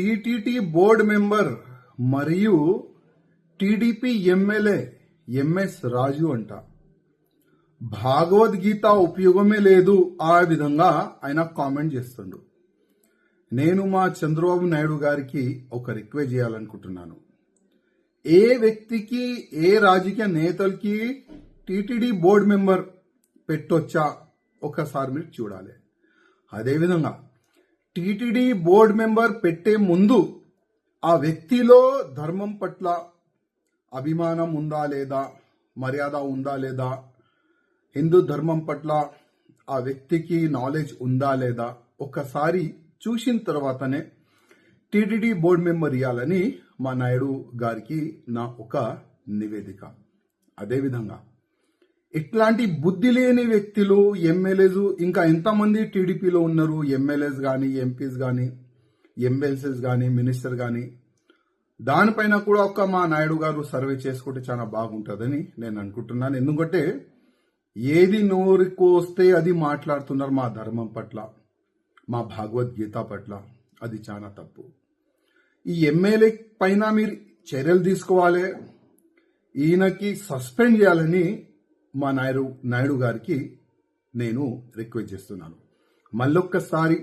టిటిటి board member మరియు TDP MLA MS Raju అంట. భాగవద్గీత ఉపయోగమే లేదు ఆ విధంగా ఆయన కామెంట్ చేస్తుండు. నేను మా చంద్రబాబు నాయుడు గారికి ఒక రిక్వెస్ట్ చేయాలనుకుంటున్నాను. ఏ వ్యక్తికి ఏ రాజకీయ నేతలకి టీటీడీ బోర్డు మెంబర్ పెట్టొచ్చా? ఒకసారి మీరు చూడాలి. అదేవిధంగా టీటీడీ బోర్డు మెంబర్ పెట్టే ముందు ఆ వ్యక్తిలో ధర్మం పట్ల అభిమానం ఉందా లేదా మర్యాద ఉందా లేదా హిందూ ధర్మం పట్ల ఆ వ్యక్తికి నాలెడ్జ్ ఉందా లేదా ఒక్కసారి చూసిన తర్వాతనే టీటీడీ బోర్డు మెంబర్ ఇవ్వాలని మా నాయుడు గారికి నా ఒక నివేదిక. అదేవిధంగా ఇట్లాంటి బుద్ధి లేని వ్యక్తులు ఎమ్మెల్యేస్ ఇంకా ఎంతమంది టీడీపీలో ఉన్నారు? ఎమ్మెల్యేస్ కానీ ఎంపీస్ కానీ ఎమ్మెల్సీస్ కానీ మినిస్టర్ కానీ దానిపైన కూడా ఒక మా నాయుడు గారు సర్వే చేసుకుంటే చాలా బాగుంటుందని నేను అనుకుంటున్నాను. ఎందుకంటే ఏది నోరుకు వస్తే అది మాట్లాడుతున్నారు మా ధర్మం పట్ల మా భగవద్గీత పట్ల. అది చాలా తప్పు. ఈ ఎమ్మెల్యే పైన మీరు చర్యలు తీసుకోవాలి. ఈయనకి సస్పెండ్ చేయాలని మా నాయుడు నాయుడు గారికి నేను రిక్వెస్ట్ చేస్తున్నాను. మళ్ళొక్కసారి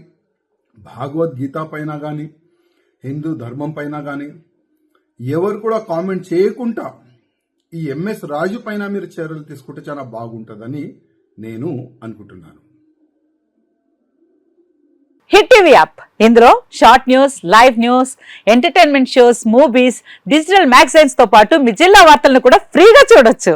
భగవద్గీత పైన కానీ హిందూ ధర్మం పైన కానీ ఎవరు కూడా కామెంట్ చేయకుండా ఈ ఎంఎస్ రాజు పైన మీరు చర్యలు తీసుకుంటే చాలా బాగుంటుందని నేను అనుకుంటున్నాను. Hit TV app. ఇందులో short news live news entertainment shows movies digital మ్యాగజైన్స్తో పాటు మీ జిల్లా వార్తలను కూడా ఫ్రీగా చూడొచ్చు.